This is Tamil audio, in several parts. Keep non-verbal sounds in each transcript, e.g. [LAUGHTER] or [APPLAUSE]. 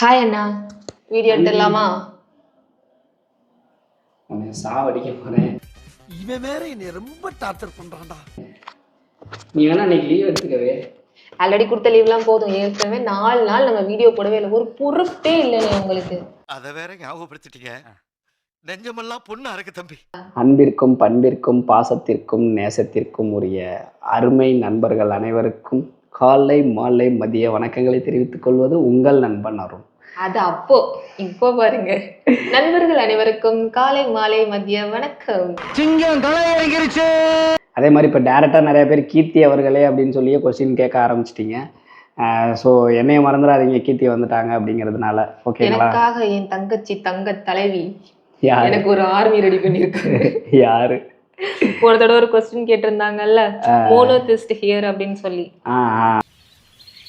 ஹாய் அண்ணா. வீடியோ எடுத்துடலாமா? உன்னை சாவடிக்க போறேன். இவன் வேற என்னை ரொம்ப டார்ச்சர் பண்றான்டா. நீ வேணா இன்னைக்கு லீவ் எடுத்துக்கவே. ஆல்ரெடி கொடுத்த லீவ்லாம் போதும். ஏற்கனவே நாலு நாள் நம்ம வீடியோ போடவே இல்லை. ஒரு பொறுப்பே இல்லைண்ணே உங்களுக்கு. அத வேற ஞாபகப்படுத்திட்டீங்க. நெஞ்சமெல்லாம் பொண்ணு அறக்கு தம்பி. அன்பிற்கும் பண்பிற்கும் பாசத்திற்கும் நேசத்திற்கும் உரிய அருமை நண்பர்கள் அனைவருக்கும் காலை மாலை மதிய வணக்கங்களை தெரிவித்துக் கொள்வது உங்கள் நண்பன் அருண். அது அப்போ. இப்போ பாருங்க. நண்பர்கள் அனைவருக்கும் காலை மாலை மதிய வணக்கம். சிங்கம் இறங்கிருச்சு அதே மாதிரி இப்போ டேரெக்டாக நிறைய பேர் கீர்த்தி அவர்களே அப்படின்னு சொல்லியே கொஸ்டின் கேட்க ஆரம்பிச்சிட்டிங்க. ஸோ என்னைய மறந்துடாதீங்க கீர்த்தி வந்துட்டாங்க அப்படிங்கிறதுனால. ஓகேங்களா எனக்காக என் தங்கச்சி தங்க தலைவி யார்? எனக்கு ஒரு ஆர்மி ரெடி பண்ணியிருக்காங்க [LAUGHS] யாரு? போன தடவை ஒரு கொஸ்டின் கேட்டிருந்தாங்கல்ல மோனோதிஸ்ட் ஹியர் அப்படின்னு சொல்லி.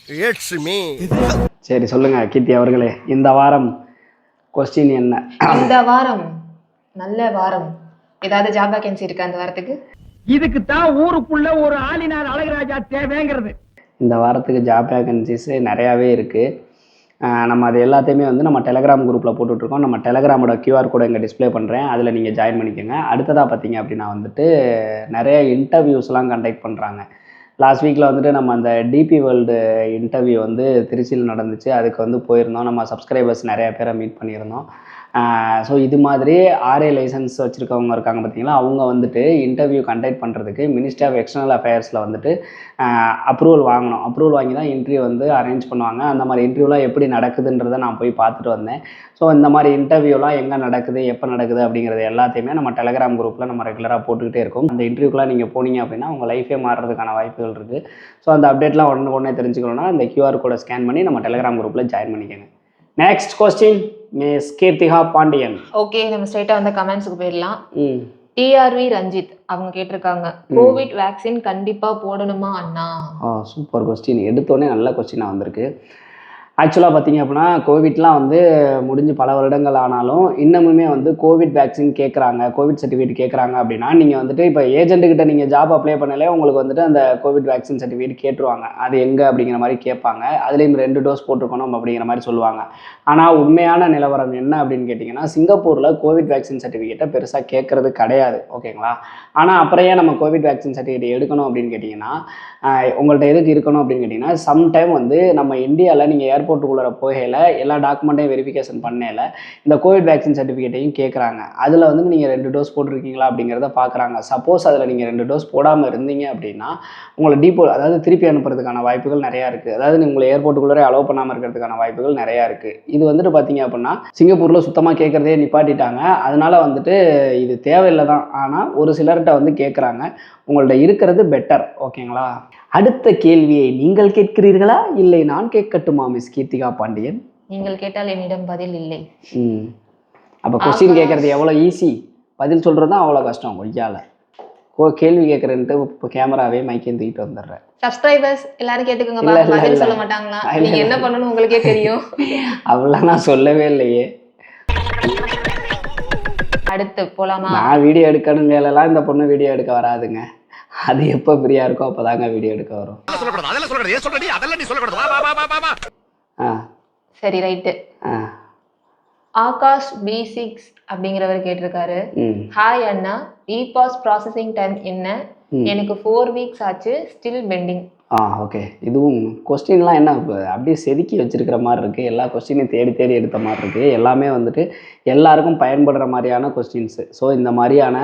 ஆ ஆ இட்ஸ் மீ. சரி சொல்லுங்க கீர்த்தி அவர்களே இந்த வாரம் கொஸ்டின் என்ன? இந்த வாரம் நல்ல வாரம். ஏதாவது ஜாப் வேகன்சி இருக்கா அந்த வாரத்துக்கு? இதுக்கு தான் ஊருக்குள்ள ஒரு ஆளினார் அழகுராஜா தேவைங்கிறது. இந்த வாரத்துக்கு ஜாப் வேகன்சிஸ் நிறையாவே இருக்குது நம்ம அது எல்லாத்தையுமே வந்து நம்ம டெலகிராம் குரூப்பில் போட்டுட்ருக்கோம். நம்ம டெலகிராமோட கியூஆர் கோடை இங்கே டிஸ்ப்ளே பண்ணுறேன் அதில் நீங்கள் ஜாயின் பண்ணிக்கோங்க. அடுத்ததாக பார்த்தீங்க அப்படின்னா வந்துட்டு நிறைய இன்டர்வியூஸ்லாம் கண்டக்ட் பண்ணுறாங்க லாஸ்ட் வீக்கில் வந்துட்டு நம்ம அந்த டிபி வேர்ல்டு இன்டர்வியூ வந்து திருச்சியில் நடந்துச்சு. அதுக்கு வந்து போயிருந்தோம். நம்ம சப்ஸ்கிரைபர்ஸ் நிறைய பேரை மீட் பண்ணியிருந்தோம். ஸோ இது மாதிரி ஆர்ஏ லைசன்ஸ் வச்சுருக்கவங்க இருக்காங்க பார்த்தீங்களா அவங்க வந்துட்டு இன்டர்வியூ கண்டக்ட் பண்ணுறதுக்கு மினிஸ்ட்ரி ஆஃப் எக்ஸ்டர்னல் அஃபேர்ஸில் வந்துட்டு அப்ரூவல் வாங்கணும். அப்ரூவல் வாங்கி தான் இன்டர்வியூ வந்து அரேஞ்ச் பண்ணுவாங்க. அந்த மாதிரி இன்டர்வியூலாம் எப்படி நடக்குதுன்றதை நான் போய் பார்த்துட்டு வந்தேன். ஸோ இந்த மாதிரி இன்டர்வியூலாம் எங்கே நடக்குது எப்போ நடக்குது அப்படிங்கிறது எல்லாத்தையுமே நம்ம டெலகிராம் குரூப்பில் நம்ம ரெகுலராக போட்டுக்கிட்டே இருக்கோம். அந்த இன்டர்வியூக்கெலாம் நீங்கள் போனீங்க அப்படின்னா உங்கள் லைஃபே மாறுறதுக்கான வாய்ப்புகள் இருக்குது ஸோ அந்த அப்டேட்லாம் உடனே உடனே தெரிஞ்சுக்கணும்னா இந்த கியூஆர் கோடை ஸ்கேன் பண்ணி நம்ம டெலகிராம் குரூப்பில் ஜாயின் பண்ணிக்கோங்க. Next question miss Keerthika Pandian. Okay நம்ம ஸ்ட்ரைட்டா வந்து கமெண்ட்ஸுக்கு போயிடலாம். டிஆர்வி ரஞ்சித் அவங்க கேட்டிருக்காங்க. கோவிட் வேக்சின் கண்டிப்பா போடணுமா அண்ணா? சூப்பர் கொஸ்டின் எடுத்தோடனே நல்ல கொஸ்டினாக வந்திருக்கு. ஆக்சுவலாக பார்த்தீங்க அப்படின்னா கோவிட்லாம் வந்து முடிஞ்சு பல வருடங்கள் ஆனாலும் இன்னமுமே வந்து கோவிட் வேக்சின் கேட்குறாங்க கோவிட் சர்டிஃபிகேட் கேட்குறாங்க அப்படின்னா நீங்கள் வந்துட்டு இப்போ ஏஜென்ட்டுக்கிட்ட நீங்கள் ஜாப் அப்ளை பண்ணாலே உங்களுக்கு வந்துட்டு அந்த கோவிட் வேக்சின் சர்டிஃபிகேட் கேட்டுருவாங்க. அது எங்கே அப்படிங்கிற மாதிரி கேட்பாங்க. அதுலேயும் ரெண்டு டோஸ் போட்டிருக்கணும் அப்படிங்கிற மாதிரி சொல்லுவாங்க. ஆனால் உண்மையான நிலவரம் என்ன அப்படின்னு கேட்டிங்கன்னா சிங்கப்பூரில் கோவிட் வேக்சின் சர்டிஃபிகேட்டை பெருசாக கேட்குறது கிடையாது. ஓகேங்களா? ஆனால் அப்புறம் ஏன் நம்ம கோவிட் வேக்சின் சர்டிஃபிகேட் எடுக்கணும் அப்படின்னு கேட்டிங்கன்னா உங்கள்கிட்ட எதுக்கு இருக்கணும் அப்படின்னு கேட்டிங்கன்னா சம்டைம் வந்து நம்ம இந்தியாவில் நீங்கள் ஏர் ஏர்போர்ட்டுக்குள்ளே போகையில் எல்லா டாக்குமெண்ட்டையும் வெரிஃபிகேஷன் பண்ணையில் இந்த கோவிட் வேக்சின் சர்டிஃபிகேட்டையும் கேட்குறாங்க அதில் வந்து நீங்கள் ரெண்டு டோஸ் போட்டிருக்கீங்களா அப்படிங்கிறத பார்க்குறாங்க சப்போஸ் அதில் நீங்கள் ரெண்டு டோஸ் போடாமல் இருந்தீங்க அப்படின்னா உங்களை டீப்போ அதாவது திருப்பி அனுப்புறதுக்கான வாய்ப்புகள் நிறையா இருக்குது அதாவது உங்களை ஏர்போர்ட்டுக்குள்ளே அலோவ் பண்ணாமல் இருக்கிறதுக்கான வாய்ப்புகள் நிறையா இருக்குது இது வந்துட்டு பார்த்தீங்க அப்படின்னா சிங்கப்பூரில் சுத்தமாக கேட்குறதே நிப்பாட்டிட்டாங்க. அதனால் வந்துட்டு இது தேவையில்லை தான் ஆனால் ஒரு சிலர்கிட்ட வந்து கேட்குறாங்க உங்கள்ட்ட இருக்கிறது பெட்டர் ஓகேங்களா அடுத்த கேள்வியை நீங்கள் கேட்கிறீர்களா? இல்லை நான் கேட்கட்டுமா மிஸ் கீர்த்திகா பாண்டியன்? நீங்கள் கேட்டால் என்னிடம் பதில் இல்லை. ம். அப்போ கொஸ்டின் கேட்குறது எவ்வளோ ஈஸி பதில் சொல்கிறது தான் அவ்வளோ கஷ்டம் கொய்யால ஓ கேள்வி கேட்குறேன்ட்டு இப்போ கேமராவே மைக்கேன் தூக்கிட்டு வந்துடுறேன். சப்ஸ்கிரைபர்ஸ் எல்லாரும் கேட்டுக்கோங்க பதில். சொல்ல மாட்டாங்களா? இல்ல, நீங்க என்ன பண்ணணும் உங்களுக்கே தெரியும். [LAUGHS] அவ்வளோ நான் சொல்லவே இல்லையே. அடுத்து போலாமா? நான் வீடியோ எடுக்கணுங்களெல்லாம் இந்த பொண்ணு வீடியோ எடுக்க வராதுங்க. அது எப்போ ஃப்ரீயாக இருக்கோ அப்போ தாங்க வீடியோ எடுக்க வரும். சொல்லக்கூடாது அதெல்லாம் சொல்லக்கூடாது. ஏன் சொல்றடி? அதெல்லாம் நீ சொல்லக்கூடாது. வா வா வா வா வா. ஆ. சரி ரைட்டு. ஆ. ஆகாஷ் பி சிக்ஸ் அப்படிங்கிறவர் கேட்டிருக்காரு. ஹாய் அண்ணா. இ பாஸ் ப்ராசஸிங் டைம் என்ன. எனக்கு ஃபோர் வீக்ஸ் ஆச்சு ஸ்டில் பெண்டிங் ஆ ஓகே இதுவும் கொஸ்டின்லாம் என்ன இப்ப அப்படியே செதுக்கி வச்சிருக்கிற மாதிரி இருக்குது எல்லா கொஸ்டினையும் தேடி தேடி எடுத்த மாதிரி இருக்குது எல்லாமே வந்துட்டு எல்லாருக்கும் பயன்படுற மாதிரியான கொஸ்டின்ஸு ஸோ இந்த மாதிரியான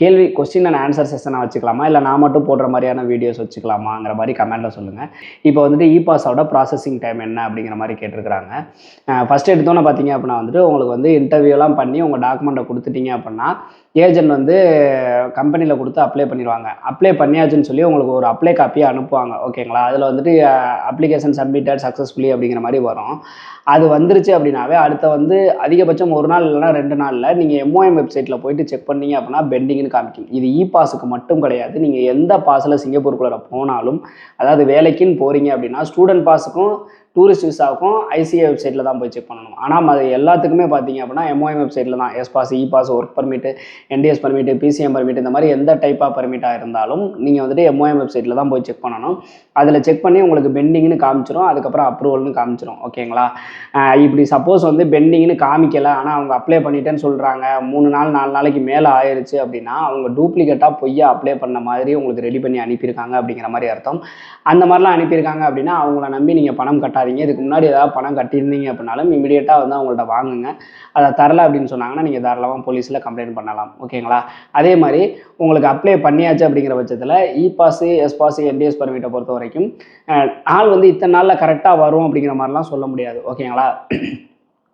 கேள்வி கொஸ்டின் அண்ட் ஆன்சர் செஷனாக வச்சுக்கலாமா? இல்லை நான் மட்டும் போடுற மாதிரியான வீடியோஸ் வச்சுக்கலாமாங்கிற மாதிரி கமெண்ட்டில் சொல்லுங்கள் இப்போ வந்துட்டு இ பாஸோட ப்ராசஸிங் டைம் என்ன அப்படிங்கிற மாதிரி கேட்டிருக்கிறாங்க. ஃபஸ்ட் எடுத்தோன்னே பார்த்தீங்க அப்படின்னா வந்துட்டு உங்களுக்கு வந்து இன்டர்வியூலாம் பண்ணி உங்கள் டாக்குமெண்ட்டை கொடுத்துட்டீங்க அப்படின்னா ஏஜென்ட் வந்து கம்பெனியில் கொடுத்து அப்ளை பண்ணிடுவாங்க அப்ளை பண்ணியாச்சுன்னு சொல்லி உங்களுக்கு ஒரு அப்ளை காப்பியை அனுப்புவாங்க. ஓகேங்களா அதில் வந்துட்டு அப்ளிகேஷன் சப்மிட்டட் சக்ஸஸ்ஃபுல்லி அப்படிங்கிற மாதிரி வரும். அது வந்துருச்சு அப்படின்னாவே அடுத்த வந்து அதிகபட்சம் ஒரு நாள் இல்லைனா ரெண்டு நாளில் நீங்கள் எம்ஓஎம் வெப்சைட்டில் போயிட்டு செக் பண்ணீங்க அப்படின்னா பெண்டிங்னு காமிக்கும். இது இ பாஸுக்கு மட்டும் கிடையாது. நீங்கள் எந்த பாஸில் சிங்கப்பூருக்குள்ளே போனாலும் அதாவது வேலைக்குன்னு போகிறீங்க அப்படின்னா ஸ்டூடெண்ட் பாஸுக்கும் டூரிஸ்ட் விசாவுக்கும் ஐசிஐ வெப்சைட்டில் தான் போய் செக் பண்ணணும். ஆனால் அது எல்லாத்துக்குமே பார்த்தீங்க அப்படின்னா எம்ஓஎம் வெப்சைட்டில் தான். S pass E pass work permit NDS permit PCM permit இந்த மாதிரி எந்த டைப் பர்மிட்டாக இருந்தாலும் நீங்கள் வந்துட்டு எம்ஓஎம் வெப்சைட்டில் தான் போய் செக் பண்ணணும். அதில் செக் பண்ணி உங்களுக்கு பெண்டிங்னு காமிச்சிரும். அதுக்கப்புறம் அப்ரூவல்னு காமிச்சிரும். ஓகேங்களா? இப்படி சப்போஸ் வந்து பெண்டிங்னு காமிக்கலை. ஆனால் அவங்க அப்ளை பண்ணிட்டேன்னு சொல்கிறாங்க மூணு நாள் நாலு நாளைக்கு மேலே ஆயிடுச்சு அப்படின்னா அவங்க டூப்ளிகேட்டாக பொய்யா அப்ளை பண்ண மாதிரி உங்களுக்கு ரெடி பண்ணி அனுப்பியிருக்காங்க அப்படிங்கிற மாதிரி அர்த்தம். அந்த மாதிரிலாம் அனுப்பியிருக்காங்க அப்படின்னா அவங்கள நம்பி நீங்கள் பணம் கட்டாது பண்ணாதீங்க இதுக்கு முன்னாடி ஏதாவது பணம் கட்டியிருந்தீங்க அப்படின்னாலும் இமீடியட்டாக வந்து அவங்கள்ட்ட வாங்குங்க. அதை தரல அப்படின்னு சொன்னாங்கன்னா நீங்கள் தாராளமாக போலீஸில் கம்ப்ளைண்ட் பண்ணலாம். ஓகேங்களா? அதே மாதிரி உங்களுக்கு அப்ளை பண்ணியாச்சு அப்படிங்கிற பட்சத்தில் E pass S pass NDS பர்மிட்டை பொறுத்த வரைக்கும் நாள் வந்து இத்தனை நாளில் கரெக்டாக வரும் அப்படிங்கிற மாதிரிலாம் சொல்ல முடியாது. ஓகேங்களா?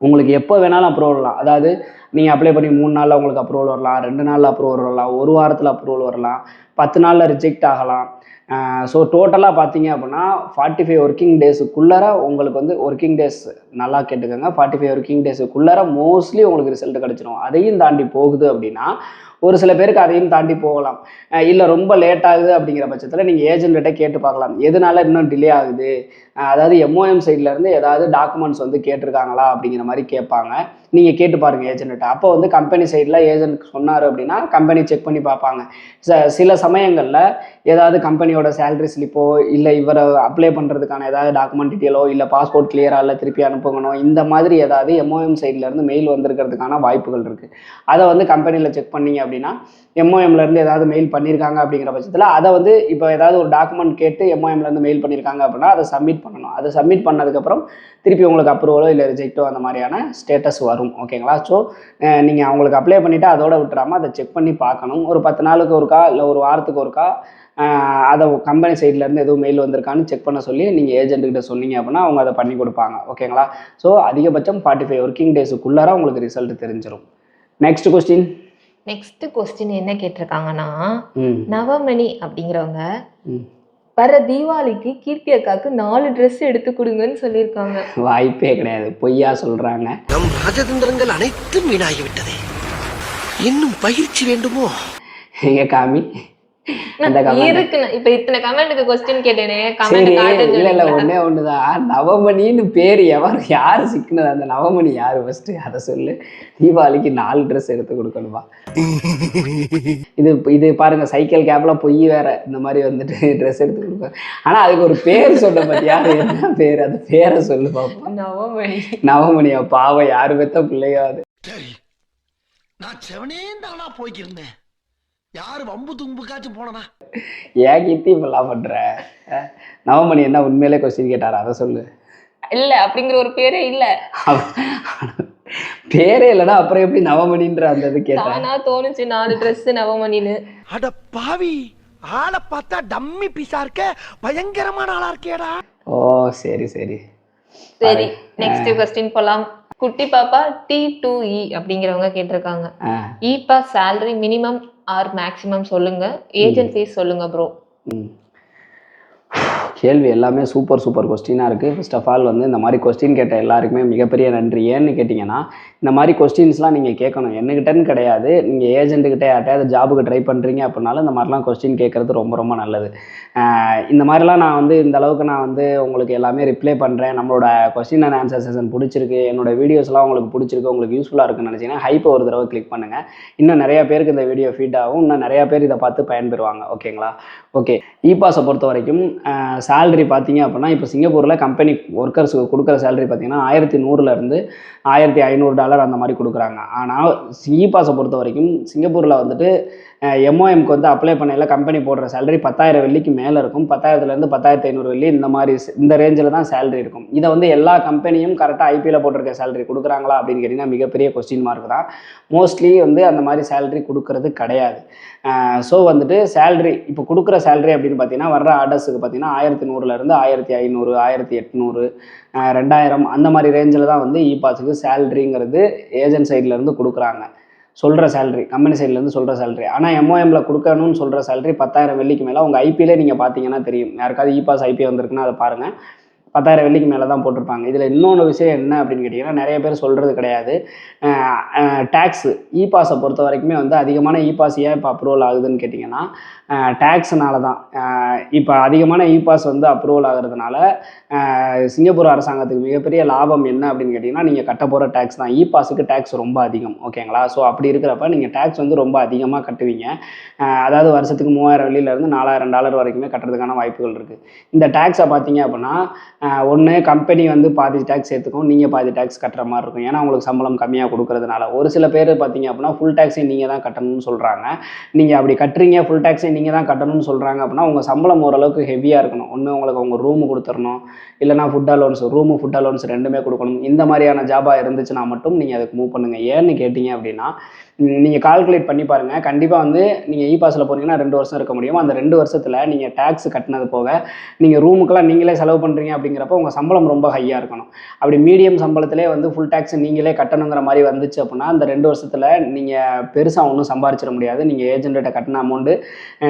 உங்களுக்கு எப்போ வேணாலும் அப்ரூவல் வரலாம். அதாவது நீங்கள் அப்ளை பண்ணி மூணு நாளில் உங்களுக்கு அப்ரூவல் வரலாம் ரெண்டு நாளில் அப்ரூவல் வரலாம் ஒரு வாரத்தில் அப்ரூவல் வரலாம் பத்து நாளில் ரிஜெக்ட் ஆகலாம். ஸோ டோட்டலாக பார்த்தீங்க அப்படின்னா ஃபார்ட்டி ஃபைவ் ஒர்க்கிங் டேஸுக்குள்ளார உங்களுக்கு வந்து ஒர்க்கிங் டேஸ் நல்லா கேட்டுக்கோங்க. ஃபார்ட்டி ஃபைவ் ஒர்க்கிங் டேஸுக்குள்ளார மோஸ்ட்லி உங்களுக்கு ரிசல்ட் கிடச்சிரும். அதையும் தாண்டி போகுது அப்படின்னா ஒரு சில பேருக்கு அதையும் தாண்டி போகலாம். இல்லை ரொம்ப லேட் ஆகுது அப்படிங்கிற பட்சத்தில் நீங்கள் ஏஜென்ட்டை கேட்டு பார்க்கலாம். எதனால இன்னும் டிலே ஆகுது? அதாவது எம்ஓஎம் சைட்லேருந்து ஏதாவது டாக்குமெண்ட்ஸ் வந்து கேட்டிருக்காங்களா அப்படிங்கிற மாதிரி கேட்பாங்க. நீங்கள் கேட்டு பாருங்கள் ஏஜென்ட்டை அப்போ வந்து கம்பெனி சைடில் ஏஜென்ட் சொன்னார் அப்படின்னா கம்பெனி செக் பண்ணி பார்ப்பாங்க. ச- சில சமயங்களில் ஏதாவது கம்பெனியோட சேலரி ஸ்லிப்போ இல்லை இவரை அப்ளை பண்ணுறதுக்கான ஏதாவது டாக்குமெண்ட் டீட்டெயிலோ இல்லை பாஸ்போர்ட் கிளியராக இல்லை திருப்பி அனுப்புங்கணும் இந்த மாதிரி ஏதாவது எம்ஓஎம் சைட்லேருந்து மெயில் வந்திருக்கிறதுக்கான வாய்ப்புகள் இருக்குது அதை வந்து கம்பெனியில் செக் பண்ணீங்க அப்படின்னா எம்ஓஎம்லேருந்து இருந்து ஏதாவது மெயில் பண்ணியிருக்காங்க அப்படிங்கிற பட்சத்தில் அதை வந்து இப்போ ஏதாவது ஒரு டாக்குமெண்ட் கேட்டு எம்ஓஎம்லேருந்து இருந்து மெயில் பண்ணியிருக்காங்க அப்படின்னா அதை சப்மிட் பண்ணணும். அதை சப்மிட் பண்ணதுக்கப்புறம் திருப்பி உங்களுக்கு அப்ரூவலோ இல்லை ரிஜெக்டோ அந்த மாதிரியான ஸ்டேட்டஸ் வரும். ஓகேங்களா ஸோ நீங்கள் அவங்களுக்கு அப்ளை பண்ணிவிட்டு அதோட விட்டுறாமல் அதை செக் பண்ணி பார்க்கணும். ஒரு பத்து நாளுக்கு ஒருக்கா இல்லை ஒரு வாரத்துக்கு ஒருக்கா அதை கம்பெனி சைட்லேருந்து எதுவும் மெயில் வந்திருக்கான்னு செக் பண்ண சொல்லி நீங்கள் ஏஜென்ட்டுக்கிட்ட சொன்னீங்க அப்படின்னா அவங்க அதை பண்ணி கொடுப்பாங்க. ஓகேங்களா ஸோ அதிகபட்சம் ஃபார்ட்டி ஃபைவ் ஒர்க்கிங் டேஸுக்குள்ளார உங்களுக்கு ரிசல்ட் தெரிஞ்சிடும் நெக்ஸ்ட் கொஸ்டின் நெக்ஸ்ட் கொஸ்டின் என்ன கேட்டிருக்காங்கன்னா நவமணி அப்படிங்கிறவங்க. வர தீபாவளிக்கு கீர்த்தி அக்காக்கு நாலு Dress எடுத்து கொடுங்கன்னு சொல்லியிருக்காங்க. வாய்ப்பே கிடையாது. பொய்யா சொல்கிறாங்க நம் ராஜதந்திரங்கள் அனைத்தும் வீணாகிவிட்டதே. இன்னும் பயிற்சி வேண்டுமோ? எங்க காமி அந்த comment. இருக்கு நான் இப்ப இத்தனை கமெண்ட்டுக்கு கொஸ்டின் கேட்டேனே கமெண்ட் இல்ல இல்ல காட்டுங்க ஒண்ணே ஒண்ணுதான். நவமணின்னு பேர் எவர் யாரு சிக்கினது? அந்த நவமணி யாரு ஃபர்ஸ்ட் அதை சொல்லு. தீபாவளிக்கு நாலு ட்ரெஸ் எடுத்து கொடுக்கணுமா? இது இது பாருங்க சைக்கிள் கேப்ல பொய் வேற. இந்த மாதிரி வந்துட்டு ட்ரெஸ் எடுத்து கொடுக்க. ஆனா அதுக்கு ஒரு பேர் சொல்ல பத்தியா? அது என்ன பேர்? அந்த பேரை சொல்லு பாப்போம். நவமணி. நவமணியா பாவம் யாரு பெத்த பிள்ளையோ அது? நான் செவனே தானா போய்க்கிருந்தேன். யாரு வம்பு தும்புக்காச்சும் போனனா ஏன் கீர்த்தி இப்பெல்லாம் பண்ற? நவமணி என்ன உண்மையிலே கொஸ்டின் கேட்டாரா? அதை சொல்லு. இல்ல அப்படிங்கிற ஒரு பேரே இல்ல. பேரே இல்லைன்னா அப்புறம் எப்படி நவமணின்ற அந்த இது கேட்டேன் தானா தோணுச்சு நாலு Dress நவமணின்னு. அட பாவி ஆளை பார்த்தா டம்மி பீஸா இருக்க பயங்கரமான ஆளா இருக்கேடா. ஓ சரி சரி. சரி நெக்ஸ்ட் கொஸ்டின் போலாம். குட்டி பாப்பா டி டூ இ அப்படிங்கிறவங்க கேட்டிருக்காங்க. ஆ. Pass salary minimum or maximum சொல்லுங்க. ஏஜென்ட் ஃபீஸ் சொல்லுங்க ப்ரோ கேள்வி எல்லாமே சூப்பர் சூப்பர் கொஸ்டினாக இருக்குது ஃபர்ஸ்ட் ஆஃப் ஆல் வந்து இந்த மாதிரி கொஸ்டின் கேட்ட எல்லாருக்குமே மிகப்பெரிய நன்றி. ஏன்னு கேட்டிங்கன்னா இந்த மாதிரி கொஸ்டின்ஸ்லாம் நீங்கள் கேட்கணும். என்னகிட்டன்னு கிடையாது. நீங்கள் ஏஜென்ட்டுக்கிட்ட யார்ட்டையாவது ஜாபுக்கு ட்ரை பண்ணுறீங்க அப்படின்னாலும் இந்த மாதிரிலாம் கொஸ்டின் கேட்குறது ரொம்ப ரொம்ப நல்லது. இந்த மாதிரிலாம் நான் வந்து இந்த அளவுக்கு நான் வந்து உங்களுக்கு எல்லாமே ரிப்ளை பண்ணுறேன் நம்மளோட கொஸ்டின் அண்ட் ஆன்சர் செஷன் பிடிச்சிருக்கு. என்னோட வீடியோஸ்லாம் உங்களுக்கு பிடிச்சிருக்கு. உங்களுக்கு யூஸ்ஃபுல்லாக இருக்குன்னு நினச்சிங்கன்னா ஹைப்பை ஒரு தடவை கிளிக் பண்ணுங்கள் இன்னும் நிறையா பேருக்கு இந்த வீடியோ ஃபீட் ஆகும். இன்னும் நிறையா பேர் இதை பார்த்து பயன்பெறுவாங்க. ஓகேங்களா ஓகே இ பாஸை பொறுத்த வரைக்கும் சேலரி பார்த்தீங்க அப்படின்னா இப்போ சிங்கப்பூரில் கம்பெனி ஒர்க்கர்ஸுக்கு கொடுக்குற சேலரி பார்த்தீங்கன்னா ஆயிரத்தி நூறுலேருந்து ஆயிரத்தி ஐநூறு டாலர் அந்த மாதிரி கொடுக்குறாங்க. ஆனால் இ பாஸை பொறுத்த வரைக்கும் சிங்கப்பூரில் வந்துட்டு எம்ஓஎம்க்கு வந்து அப்ளை பண்ணையில் கம்பெனி போடுற சேலரி பத்தாயிரம் வெள்ளிக்கு மேலே இருக்கும். பத்தாயிரத்துலேருந்து பத்தாயிரத்தி ஐநூறு வெள்ளி இந்த மாதிரி இந்த ரேஞ்சில் தான் சேலரி இருக்கும். இதை வந்து எல்லா கம்பெனியும் கரெக்டாக ஐபியில் போட்டிருக்க சேலரி கொடுக்குறாங்களா அப்படின்னு கேட்டிங்கன்னா மிகப்பெரிய கொஸ்டின் மார்க் தான். மோஸ்ட்லி வந்து அந்த மாதிரி சேலரி கொடுக்கறது கிடையாது. ஸோ வந்துட்டு சேல்ரி இப்போ கொடுக்குற சேல்ரி அப்படின்னு பார்த்தீங்கன்னா வர்ற ஆர்டர்ஸுக்கு பார்த்தீங்கன்னா ஆயிரத்தி நூறுலேருந்து ஆயிரத்தி ஐநூறு ஆயிரத்தி எட்நூறு ரெண்டாயிரம் அந்த மாதிரி ரேஞ்சில் தான் வந்து இ பாஸுக்கு சேல்ரிங்கிறது ஏஜென்ட் சைட்லேருந்து கொடுக்குறாங்க. சொல்கிற சேலரி கம்பெனி சைட்லேருந்து சொல்கிற சேலரி ஆனால் எம்ஓஎம்ல கொடுக்கணும்னு சொல்கிற சேலரி பத்தாயிரம் வெள்ளிக்கு மேலே உங்கள் ஐபிஎல்லே நீங்கள் பார்த்தீங்கன்னா தெரியும். யாருக்காவது இ பாஸ் ஐபிஐ வந்திருக்குன்னா அதை பாருங்கள் பத்தாயிரம் வெள்ளிக்கு மேலே தான் போட்டிருப்பாங்க. இதில் இன்னொன்று விஷயம் என்ன அப்படின்னு கேட்டிங்கன்னா நிறைய பேர் சொல்கிறது கிடையாது. டேக்ஸு இ பாஸை பொறுத்த வரைக்குமே வந்து அதிகமான இ பாஸ் ஏன் இப்போ அப்ரூவல் ஆகுதுன்னு கேட்டிங்கன்னா டேக்ஸ்னால தான். இப்போ அதிகமான இ பாஸ் வந்து அப்ரூவல் ஆகிறதுனால சிங்கப்பூர் அரசாங்கத்துக்கு மிகப்பெரிய லாபம் என்ன அப்படின்னு கேட்டிங்கன்னா நீங்கள் கட்ட போகிற டேக்ஸ் தான். இ பாஸுக்கு டேக்ஸ் ரொம்ப அதிகம் ஓகேங்களா ஸோ அப்படி இருக்கிறப்ப நீங்கள் டேக்ஸ் வந்து ரொம்ப அதிகமாக கட்டுவீங்க. அதாவது வருஷத்துக்கு மூவாயிரம் வெள்ளியிலேருந்து நாலாயிரம் டாலர் வரைக்குமே கட்டுறதுக்கான வாய்ப்புகள் இருக்குது இந்த டேக்ஸை பார்த்தீங்க அப்படின்னா ஒன்று கம்பெனி வந்து பாதி டேக்ஸ் சேர்த்துக்கும் நீங்கள் பாதி டேக்ஸ் கட்டுற மாதிரி இருக்கும். ஏன்னா உங்களுக்கு சம்பளம் கம்மியாக கொடுக்கறதுனால. ஒரு சில பேர் பார்த்தீங்க அப்படின்னா ஃபுல் டேக்ஸையும் நீங்கள் தான் கட்டணும்னு சொல்கிறாங்க நீங்கள் அப்படி கட்டுறீங்க ஃபுல் டேக்ஸையும் நீங்கள் தான் கட்டணும்னு சொல்கிறாங்க அப்படின்னா உங்கள் சம்பளம் ஓரளவுக்கு ஹெவியாக இருக்கணும். ஒன்று உங்களுக்கு உங்கள் ரூமு கொடுத்துடணும் இல்லைனா food allowance room food allowance ரெண்டுமே கொடுக்கணும். இந்த மாதிரியான ஜாபாக இருந்துச்சுன்னா மட்டும் நீங்கள் அதுக்கு மூவ் பண்ணுங்கள் ஏன்னு கேட்டிங்க அப்படின்னா நீங்கள் கால்குலேட் பண்ணி பாருங்கள் கண்டிப்பாக வந்து நீங்கள் இ பாஸில் போனீங்கன்னா ரெண்டு வருஷம் இருக்க முடியும்? அந்த ரெண்டு வருஷத்தில் நீங்கள் டேக்ஸ் கட்டினது போக நீங்கள் ரூமுக்கெல்லாம் நீங்களே செலவு பண்ணுறீங்க அப்படிங்கிறப்ப உங்கள் சம்பளம் ரொம்ப ஹையாக இருக்கணும். அப்படி மீடியம் சம்பளத்திலே வந்து ஃபுல் டேக்ஸ் நீங்களே கட்டணுங்கிற மாதிரி வந்துச்சு அப்படின்னா அந்த ரெண்டு வருஷத்தில் நீங்கள் பெருசாக ஒன்றும் சம்பாரிச்சிட முடியாது. நீங்கள் ஏஜென்ட்டை கட்டின அமௌண்ட்டு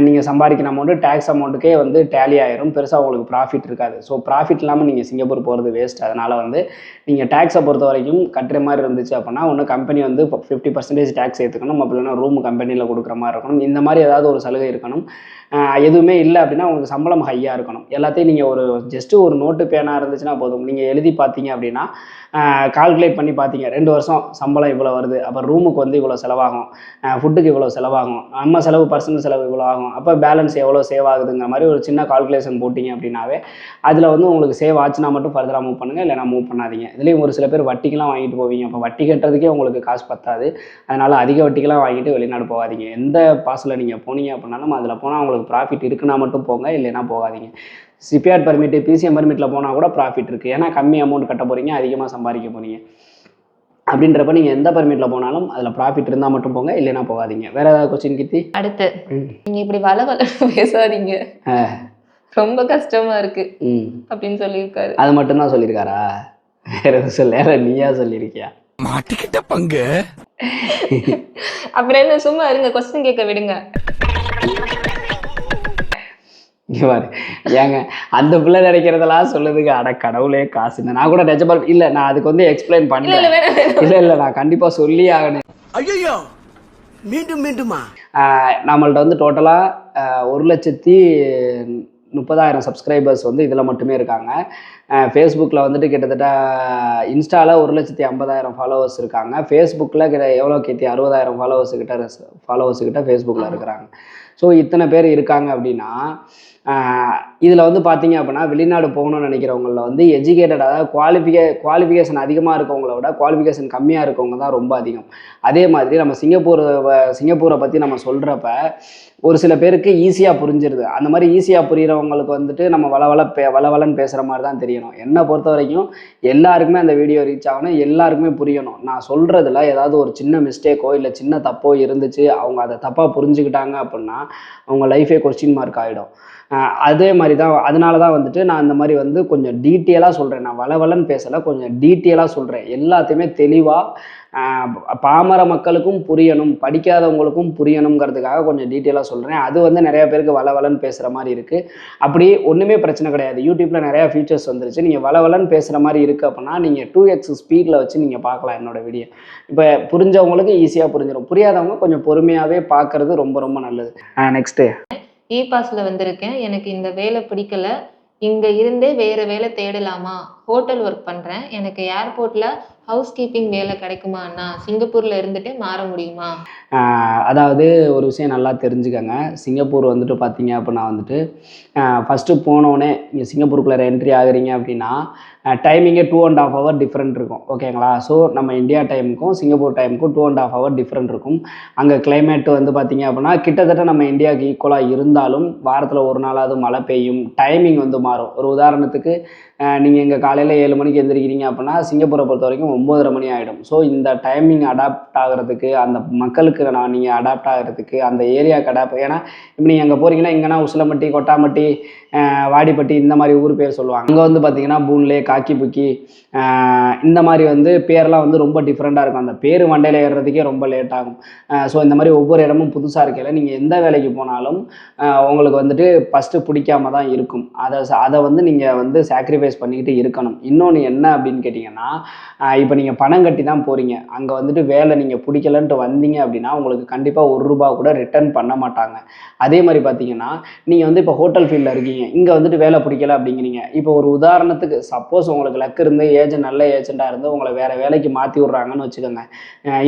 நீங்கள் சம்பாதிக்கிற அமௌண்ட்டு டேக்ஸ் அமௌண்ட்டுக்கே வந்து டேலி ஆயிரும். பெருசாக உங்களுக்கு ப்ராஃபிட் இருக்காது. ஸோ ப்ராஃபிட் இல்லாமல் நீங்கள் சிங்கப்பூர் போகிறது வேஸ்ட் அதனால் வந்து நீங்கள் டேக்ஸை பொறுத்த வரைக்கும் கட்டுற மாதிரி இருந்துச்சு அப்படின்னா ஒன்று கம்பெனி வந்து ஃபிஃப்டி பர்சன்டேஜ் டேக்ஸ் ஏற்றுக்கணும் அப்படி இல்லைன்னா ரூம் கம்பெனியில் கொடுக்குற மாதிரி இருக்கணும். இந்த மாதிரி ஏதாவது ஒரு சலுகை இருக்கணும். எதுவுமே இல்லை அப்படின்னா உங்களுக்கு சம்பளம் ஹையாக இருக்கணும். எல்லாத்தையும் நீங்கள் ஒரு ஜஸ்ட்டு ஒரு நோட்டு பேனா இருந்துச்சுன்னா போதும். நீங்கள் எழுதி பார்த்தீங்க அப்படின்னா கால்குலேட் பண்ணி பார்த்தீங்க ரெண்டு வருஷம் சம்பளம் இவ்வளோ வருது அப்போ ரூமுக்கு வந்து இவ்வளோ செலவாகும். ஃபுட்டுக்கு இவ்வளோ செலவாகும். நம்ம செலவு பர்சனல் செலவு இவ்வளோ ஆகும். அப்போ பேலன்ஸ் எவ்வளோ சேவ் ஆகுதுங்கிற மாதிரி ஒரு சின்ன கால்குலேஷன் போட்டிங்க அப்படின்னாவே அதில் வந்து உங்களுக்கு சேவ் ஆச்சுன்னா மட்டும் ஃபர்தராக மூவ் பண்ணுங்கள் இல்லைனா மூவ் பண்ணாதீங்க. இதுலேயும் ஒரு சில பேர் வட்டிக்கெலாம் வாங்கிட்டு போவீங்க. அப்போ வட்டி கட்டுறதுக்கே உங்களுக்கு காசு பத்தாது. அதனால் அதிக வட்டிக்கெலாம் வாங்கிட்டு வெளிநாடு போகாதீங்க. எந்த பாஸில் நீங்கள் போனீங்க அப்படின்னாலும் அதில் போனால் உங்களுக்கு ப்ராஃபிட் இருக்குன்னா மட்டும் போங்க இல்லைன்னா போகாதீங்க. சிபிஆர் பர்மிட்டு பிசிஎம் பர்மிட்டில் போனால் கூட ப்ராஃபிட் இருக்குது ஏன்னா கம்மி அமௌண்ட் கட்ட போகிறீங்க அதிகமாக சம்பாதிக்க போகிறீங்க அப்படின்றப்ப நீங்கள் எந்த பர்மிட்டில் போனாலும் அதில் ப்ராஃபிட் இருந்தால் மட்டும் போங்க இல்லைன்னா போகாதீங்க. வேறு ஏதாவது கொஸ்டின் கீர்த்தி? அடுத்து. ம். நீங்க இப்படி வள வள பேசாதீங்க. ஆ. ரொம்ப கஷ்டமா இருக்கு. ம். அப்படின்னு சொல்லியிருக்காரு. அது மட்டும்தான் சொல்லியிருக்காரா? வேற எதுவும் சொல்ல நீயா சொல்லியிருக்கியா? மாட்டிக்கிட்ட பங்கு. அப்புறம் என்ன சும்மா இருங்க கொஸ்டின் கேட்க விடுங்க. இங்க பாரு. ஏங்க அந்த பிள்ளை நினைக்கிறதெல்லாம் சொல்லுதுங்க. அட கடவுளே காசு நான் கூட நிஜமா இல்லை நான் அதுக்கு வந்து எக்ஸ்பிளைன் பண்ணல. இல்லை இல்லை நான் கண்டிப்பாக சொல்லி ஆகணும். ஐயோ மீண்டும் மீண்டுமா? நம்மள்ட்ட வந்து டோட்டலாக ஒரு லட்சத்தி முப்பதாயிரம் சப்ஸ்கிரைபர்ஸ் வந்து இதில் மட்டுமே இருக்காங்க. ஃபேஸ்புக்கில் வந்துட்டு கிட்டத்தட்ட இன்ஸ்டாவில் ஒரு லட்சத்தி ஐம்பதாயிரம் ஃபாலோவர்ஸ் இருக்காங்க. ஃபேஸ்புக்கில் கிட்ட எவ்வளோ கேத்தி அறுபதாயிரம் ஃபாலோவர்ஸ் கிட்ட ஃபாலோவர்ஸ் கிட்ட ஃபேஸ்புக்கில் இருக்கிறாங்க. ஸோ இத்தனை பேர் இருக்காங்க அப்படின்னா இதில் வந்து பார்த்தீங்க அப்படின்னா வெளிநாடு போகணும்னு நினைக்கிறவங்கள வந்து எஜுகேட்டட் அதாவது குவாலிஃபிகே குவாலிஃபிகேஷன் அதிகமாக இருக்கவங்கள விட குவாலிஃபிகேஷன் கம்மியாக இருக்கவங்க தான் ரொம்ப அதிகம். அதே மாதிரி நம்ம சிங்கப்பூர் வ- சிங்கப்பூரை பற்றி நம்ம சொல்கிறப்ப ஒரு சில பேருக்கு ஈஸியாக புரிஞ்சிருது. அந்த மாதிரி ஈஸியாக புரிகிறவங்களுக்கு வந்துட்டு நம்ம வளவள பே வளவலன்னு பேசுகிற மாதிரி தான் தெரியணும். என்னை பொறுத்த வரைக்கும் எல்லாருக்குமே அந்த வீடியோ ரீச் ஆகணும் எல்லாருக்குமே புரியணும். நான் சொல்கிறதுல ஏதாவது ஒரு சின்ன மிஸ்டேக்கோ இல்லை சின்ன தப்போ இருந்துச்சு அவங்க அதை தப்பாக புரிஞ்சுக்கிட்டாங்க அப்படின்னா அவங்க லைஃபே கொஸ்டின் மார்க் ஆகிடும் அதே மாதிரி தான் அதனால தான் வந்துட்டு நான் இந்த மாதிரி வந்து கொஞ்சம் டீட்டெயிலாக சொல்கிறேன் நான் வளவலன்னு பேசலை கொஞ்சம் டீட்டெயிலாக சொல்கிறேன் எல்லாத்தையுமே தெளிவாக பாமர மக்களுக்கும் புரியணும் படிக்காதவங்களுக்கும் புரியணுங்கிறதுக்காக கொஞ்சம் டீட்டெயிலாக சொல்கிறேன் அது வந்து நிறையா பேருக்கு வளவலன்னு பேசுகிற மாதிரி இருக்குது அப்படி ஒன்றுமே பிரச்சனை கிடையாது. யூடியூப்பில் நிறையா ஃபீச்சர்ஸ் வந்துருச்சு. நீங்கள் வளவலன்னு பேசுகிற மாதிரி இருக்குது அப்படின்னா நீங்கள் டூ எக்ஸ் ஸ்பீடில் வச்சு நீங்கள் பார்க்கலாம் என்னோட வீடியோ இப்போ புரிஞ்சவங்களுக்கு ஈஸியாக புரிஞ்சிடும் புரியாதவங்க கொஞ்சம் பொறுமையாகவே பார்க்குறது ரொம்ப ரொம்ப நல்லது. நெக்ஸ்ட்டு இ பாஸ்ல வந்திருக்கேன். எனக்கு இந்த வேலை பிடிக்கல. இங்க இருந்தே வேற வேலை தேடலாமா? ஹோட்டல் ஒர்க் பண்றேன். எனக்கு ஏர்போர்ட்ல ஹவுஸ் கீப்பிங் வேலை கிடைக்குமா அண்ணா? சிங்கப்பூர்ல இருந்துட்டே மாற முடியுமா? அதாவது ஒரு விஷயம் நல்லா தெரிஞ்சுக்கங்க. சிங்கப்பூர் வந்துட்டு பார்த்தீங்க அப்படின்னா வந்துட்டு ஃபஸ்ட்டு போனோடனே நீங்கள் சிங்கப்பூருக்குள்ளே என்ட்ரி ஆகுறீங்க அப்படின்னா டைமிங்கே two and half hour different இருக்கும். ஓகேங்களா ஸோ நம்ம இந்தியா டைமுக்கும் Singapore டைமுக்கும் two and half hour different இருக்கும். அங்கே கிளைமேட் வந்து பார்த்தீங்க அப்படின்னா கிட்டத்தட்ட நம்ம இந்தியாவுக்கு ஈக்குவலாக இருந்தாலும் வாரத்தில் ஒரு நாளாவது மழை பெய்யும். டைமிங் வந்து மாறும். ஒரு உதாரணத்துக்கு நீங்கள் இங்கே காலையில் ஏழு மணிக்கு எந்திரிக்கிறீங்க அப்படின்னா சிங்கப்பூரை பொறுத்த வரைக்கும் ஒம்போதரை மணி ஆகிடும் ஸோ இந்த டைமிங் அடாப்ட் ஆகிறதுக்கு அந்த மக்களுக்கு நான் நீங்கள் அடாப்ட் ஆகிறதுக்கு அந்த ஏரியாவுக்கு அடாப்ட் ஏன்னா இப்போ நீங்கள் அங்கே போகிறீங்கன்னா இங்கேனா உசிலம்பட்டி கொட்டாம்பட்டி வாடிப்பட்டி இந்த மாதிரி ஊர் பேர் சொல்லுவாங்க. அங்கே வந்து பார்த்தீங்கன்னா பூன்லே காக்கி புக்கி இந்த மாதிரி வந்து பேர்லாம் வந்து ரொம்ப டிஃப்ரெண்ட்டாக இருக்கும். அந்த பேர் மண்டையில் ஏறுறதுக்கே ரொம்ப லேட் ஆகும். ஸோ இந்த மாதிரி ஒவ்வொரு இடமும் புதுசாக இருக்கையில் நீங்கள் எந்த வேலைக்கு போனாலும் உங்களுக்கு வந்துட்டு ஃபஸ்ட்டு பிடிக்காம தான் இருக்கும். அதை அதை வந்து நீங்கள் வந்து சாக்ரிஃபைஸ் பண்ணிக்கிட்டு இருக்கணும். இன்னொன்று என்ன அப்படின்னு கேட்டிங்கன்னா இப்போ நீங்கள் பணம் கட்டி தான் போகிறீங்க அங்கே வந்துட்டு வேலை நீங்கள் பிடிக்கலன்ட்டு வந்தீங்க அப்படின்னா உங்களுக்கு கண்டிப்பாக ஒரு ரூபா கூட ரிட்டர்ன் பண்ண மாட்டாங்க. அதே மாதிரி பார்த்தீங்கன்னா நீங்கள் வந்து இப்போ ஹோட்டல் ஃபீல்டில் இருக்கீங்க. இங்கே வந்துட்டு வேலை பிடிக்கல அப்படிங்கிறீங்க. இப்போ ஒரு உதாரணத்துக்கு சப்போஸ் உங்களுக்கு லக் இருந்து ஏஜென்ட் நல்ல ஏஜென்ட்டாக இருந்து உங்களை வேறு வேலைக்கு மாற்றி விட்றாங்கன்னு வச்சுக்கோங்க.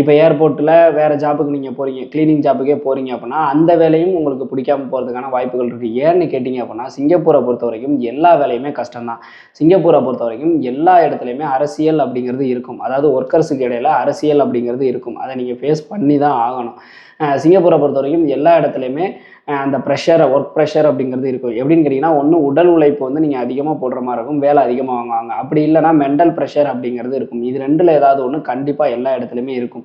இப்போ ஏர்போர்ட்டில் வேறு ஜாப்புக்கு நீங்கள் போகிறீங்க க்ளீனிங் ஜாப்புக்கே போகிறீங்க அப்படின்னா அந்த வேலையும் உங்களுக்கு பிடிக்காம போகிறதுக்கான வாய்ப்புகள் இருக்குது ஏன்னு கேட்டிங்க அப்படின்னா சிங்கப்பூரை பொறுத்த வரைக்கும் எல்லா வேலையுமே கஷ்டம்தான். சிங்கப்பூரை பொறுத்த வரைக்கும் எல்லா இடத்துலையுமே அரசியல் அப்படிங்கிறது இருக்கும். அதாவது ஒர்க்கர்ஸுக்கு இடையில அரசியல் அப்படிங்கிறது இருக்கும். அதை நீங்கள் ஃபேஸ் பண்ணி தான் ஆகணும் சிங்கப்பூரை பொறுத்த வரைக்கும் எல்லா இடத்துலையுமே அந்த ப்ரெஷர் ஒர்க் ப்ரெஷர் அப்படிங்கிறது இருக்கும். எப்படின்னு கேட்டிங்கன்னா ஒன்று உடல் உழைப்பு வந்து நீங்கள் அதிகமாக போடுற மாதிரி இருக்கும் வேலை அதிகமாக வாங்குவாங்க. அப்படி இல்லைன்னா மென்டல் ப்ரெஷர் அப்படிங்கிறது இருக்கும். இது ரெண்டில் ஏதாவது ஒன்று கண்டிப்பாக எல்லா இடத்துலையுமே இருக்கும்.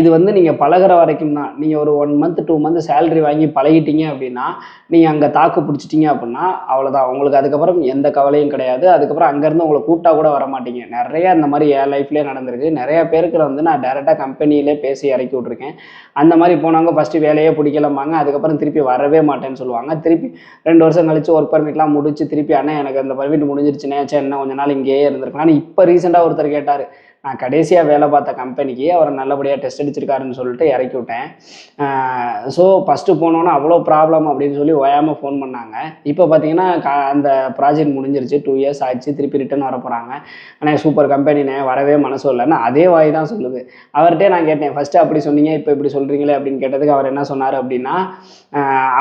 இது வந்து நீங்கள் பழகுற வரைக்கும் தான். நீங்கள் ஒரு one month two month salary வாங்கி பழகிட்டீங்க அப்படின்னா நீங்கள் அங்கே தாக்கு பிடிச்சிட்டீங்க அப்படின்னா அவ்வளோதான் உங்களுக்கு அதுக்கப்புறம் எந்த கவலையும் கிடையாது. அதுக்கப்புறம் அங்கேருந்து உங்களை கூப்பிட்டா கூட வர மாட்டீங்க. நிறைய இந்த மாதிரி என் லைஃப்லேயே நடந்திருக்கு. நிறைய பேருக்கு வந்து நான் டேரெக்டாக கம்பெனியிலே பேசி இறக்கி விட்ருக்கேன் அந்த மாதிரி போனவங்க ஃபஸ்ட்டு வேலையே பிடிக்கலம்பாங்க. அதுக்கப்புறம் திருப்பி திருப்பி வரவே மாட்டேன்னு சொல்லுவாங்க. திருப்பி ரெண்டு வருஷம் கழிச்சு ஒர்க் பர்மிட்லாம் முடிச்சு திருப்பி அண்ணன் எனக்கு அந்த பர்மிட் முடிஞ்சிருச்சுனே சரி என்ன கொஞ்ச நாள் இங்கேயே இருந்திருக்கலாம். இப்போ ரீசெண்டாக ஒருத்தர் கேட்டார் நான் கடைசியாக வேலை பார்த்த கம்பெனிக்கு அவர் நல்லபடியாக டெஸ்ட் அடிச்சிருக்காருன்னு சொல்லிட்டு இறக்கி விட்டேன். ஸோ ஃபஸ்ட்டு போனோன்னா அவ்வளோ ப்ராப்ளம் அப்படின்னு சொல்லி ஓயாமல் ஃபோன் பண்ணாங்க. இப்போ பார்த்தீங்கன்னா க அந்த ப்ராஜெக்ட் முடிஞ்சிருச்சு. டூ இயர்ஸ் ஆச்சு. திருப்பி ரிட்டர்ன் வர போகிறாங்க ஆனால் சூப்பர் கம்பெனினே வரவே மனசு இல்லைன்னா அதே வாய் தான் சொல்லுது. அவர்கிட்டே நான் கேட்டேன் ஃபஸ்ட்டு அப்படி சொன்னீங்க இப்போ இப்படி சொல்கிறீங்களே அப்படின்னு கேட்டதுக்கு அவர் என்ன சொன்னார் அப்படின்னா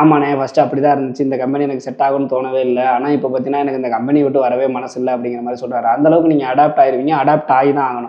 ஆமாண்ணே ஃபஸ்ட்டு அப்படி தான் இருந்துச்சு. இந்த கம்பெனி எனக்கு செட் ஆகும்னு தோணவே இல்லை. ஆனால் இப்போ பார்த்தீங்கன்னா எனக்கு இந்த கம்பெனி விட்டு வரவே மனசு இல்லை. அப்படிங்கிற மாதிரி சொல்கிறாரு அந்தளவுக்கு நீங்கள் அடாப்ட் ஆயிருவீங்க. அடாப்ட் ஆகி தான் ஆகணும்.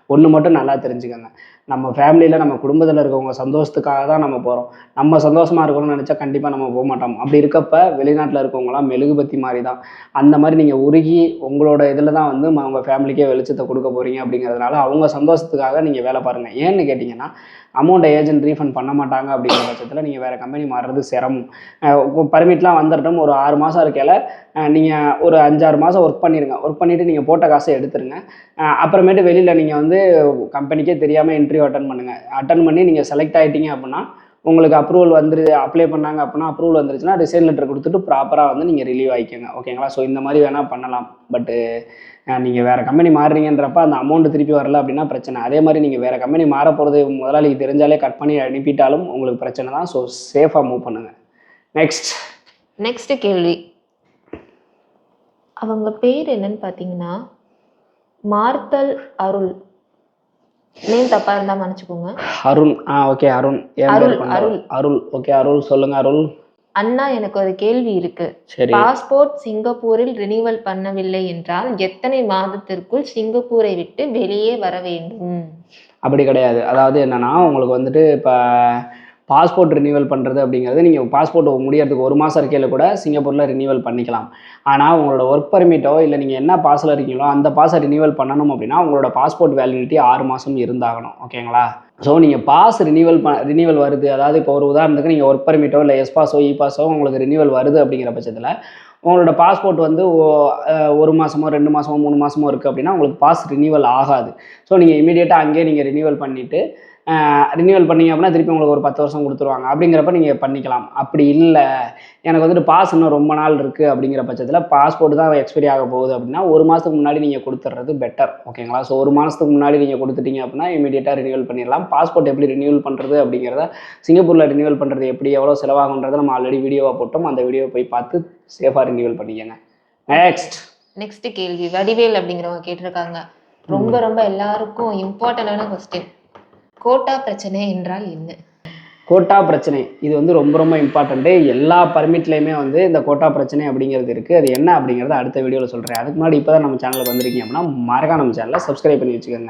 ஒன்று மட்டும் நல்லா தெரிஞ்சுக்கோங்க. நம்ம ஃபேமிலியில் நம்ம குடும்பத்தில் இருக்கவங்க சந்தோஷத்துக்காக தான் நம்ம போகிறோம் நம்ம சந்தோஷமாக இருக்கணும்னு நினச்சா கண்டிப்பாக நம்ம போக மாட்டோம். அப்படி இருக்கப்ப வெளிநாட்டில் இருக்கவங்களாம் மெழுகுபத்தி மாதிரி தான் அந்த மாதிரி நீங்கள் உருகி உங்களோட இதில் தான் வந்து அவங்க ஃபேமிலிக்கே வெளிச்சத்தை கொடுக்க போகிறீங்க அப்படிங்கிறதுனால அவங்க சந்தோஷத்துக்காக நீங்கள் வேலை பாருங்கள் ஏன்னு கேட்டிங்கன்னா அமௌண்ட்டை ஏஜென்ட் ரீஃபண்ட் பண்ண மாட்டாங்க அப்படிங்கிற பட்சத்தில் நீங்கள் வேறு கம்பெனி மாறுறது சிரமம். பர்மிட்லாம் வந்துடட்டும் ஒரு ஆறு மாதம் இருக்கையில் நீங்கள் ஒரு அஞ்சாறு மாதம் ஒர்க் பண்ணிடுங்க ஒர்க் பண்ணிவிட்டு நீங்கள் போட்ட காசை எடுத்துருங்க. அப்புறமேட்டு வெளியில் நீங்கள் வந்து கம்பெனிக்கே தெரியாமல் இன்டர்வியூ அட்டன் பண்ணுங்கள் அட்டன் பண்ணி நீங்கள் செலக்ட் ஆகிட்டீங்க அப்படின்னா உங்களுக்கு அப்ரூவல் வந்துரு அப்ளை பண்ணாங்க அப்படின்னா அப்ரூவல் வந்துருச்சுன்னா ரிசைன் லெட்டர் கொடுத்துட்டு ப்ராப்பராக வந்து நீங்கள் ரிலீவ் ஆகிக்கோங்க ஓகேங்களா ஸோ இந்த மாதிரி வேணால் பண்ணலாம். பட்டு நீங்கள் வேறு கம்பெனி மாறுறீங்கன்றப்ப அந்த அமௌண்ட் திருப்பி வரல அப்படின்னா பிரச்சனை. அதே மாதிரி நீங்கள் வேறு கம்பெனி மாற போகிறது முதலாளிக்கு தெரிஞ்சாலே கட் பண்ணி அனுப்பிட்டாலும் உங்களுக்கு பிரச்சனை தான். ஸோ சேஃபாக மூவ் பண்ணுங்கள் நெக்ஸ்ட் நெக்ஸ்ட் கேள்வி. அவங்க பேர் என்னன்னு பார்த்தீங்கன்னா மார்த்தல் அருள். நேம் தப்பா இருந்தா மன்னிச்சுக்கோங்க. அருண் ஆ ஓகே அருண். அருள். அருள். அருள் ஓகே அருள் சொல்லுங்க அருள். அண்ணா எனக்கு ஒரு கேள்வி இருக்கு. பாஸ்போர்ட் சிங்கப்பூரில் ரினிவல் பண்ணவில்லை என்றால் எத்தனை மாதத்திற்குள் சிங்கப்பூரை விட்டு வெளியே வர வேண்டும்? அப்படி கிடையாது. அதாவது என்னன்னா உங்களுக்கு வந்துட்டு இப்போ பாஸ்போர்ட் ரினியூவல் பண்ணுறது அப்படிங்கிறது நீங்கள் பாஸ்போர்ட் முடியறதுக்கு ஒரு மாதம் இருக்கையில் கூட சிங்கப்பூரில் ரினியூவல் பண்ணிக்கலாம். ஆனால் உங்களோட ஒர்க் பர்மிட்டோ இல்லை நீங்கள் என்ன பாஸில் இருக்கீங்களோ அந்த பாஸை ரினியூவல் பண்ணணும் அப்படின்னா உங்களோட பாஸ்போர்ட் வேலிடிட்டி ஆறு மாதம் இருந்தாகணும். ஓகேங்களா ஸோ நீங்கள் பாஸ் ரினியூவல் ப ரினியூவல் வருது. அதாவது இப்போ ஒரு உதாரணத்துக்கு நீங்கள் ஒர்க் பர்மிட்டோ இல்லை எஸ் பாஸோ இ பாஸோ உங்களுக்கு ரினியூவல் வருது அப்படிங்கிற பட்சத்தில் உங்களோட பாஸ்போர்ட் வந்து ஓ- ஒரு மாதமோ ரெண்டு மாதமோ மூணு மாதமோ இருக்குது அப்படின்னா உங்களுக்கு பாஸ் ரினியூவல் ஆகாது. ஸோ நீங்கள் இமீடியட்டாக அங்கேயே நீங்கள் ரினியூவல் பண்ணிவிட்டு ரினியூவல் பண்ணீங்க அப்படின்னா திருப்பி உங்களுக்கு ஒரு பத்து வருஷம் கொடுத்துருவாங்க. அப்படிங்கிறப்ப நீங்கள் பண்ணிக்கலாம். அப்படி இல்லை. எனக்கு வந்துட்டு பாஸ் இன்னும் ரொம்ப நாள் இருக்குது அப்படிங்கிற பட்சத்தில் பாஸ்போர்ட் தான் எக்ஸ்பைரி ஆக போகுது அப்படின்னா ஒரு மாதத்துக்கு முன்னாடி நீங்கள் கொடுத்துட்றது பெட்டர் ஓகேங்களா ஸோ ஒரு மாதத்துக்கு முன்னாடி நீங்கள் கொடுத்துட்டீங்க அப்படின்னா இமீடியட்டாக ரினியூவல் பண்ணிடலாம். பாஸ்போர்ட் எப்படி ரினியூவல் பண்ணுறது அப்படிங்கிறத சிங்கப்பூரில் ரினியூவல் பண்ணுறது எப்படி எவ்வளோ செலவாகுன்றதை நம்ம ஆல்ரெடி வீடியோவாக போட்டோம். அந்த வீடியோவை போய் பார்த்து சேஃபாக ரினியூவல் பண்ணிக்கங்க. நெக்ஸ்ட் நெக்ஸ்ட் கேள்வி வடிவேல் அப்படிங்கிறவங்க கேட்டிருக்காங்க. ரொம்ப ரொம்ப எல்லாருக்கும் இம்பார்ட்டண்டான கொஸ்டின் கோட்டா பிரச்சனை என்றால் என்ன? கோட்டா பிரச்சனை. இது வந்து ரொம்ப ரொம்ப இம்பார்ட்டண்ட்டு எல்லா பர்மிட்லேயுமே வந்து இந்த கோட்டா பிரச்சனை அப்படிங்கிறது இருக்குது அது என்ன அப்படிங்கிறத அடுத்த வீடியோவில் சொல்கிறேன் அதுக்கு முன்னாடி இப்போ தான் நம்ம சேனலுக்கு வந்திருக்கீங்க அப்படின்னா மறக்காம நம்ம சேனலை சப்ஸ்கிரைப் பண்ணி வச்சுக்கோங்க.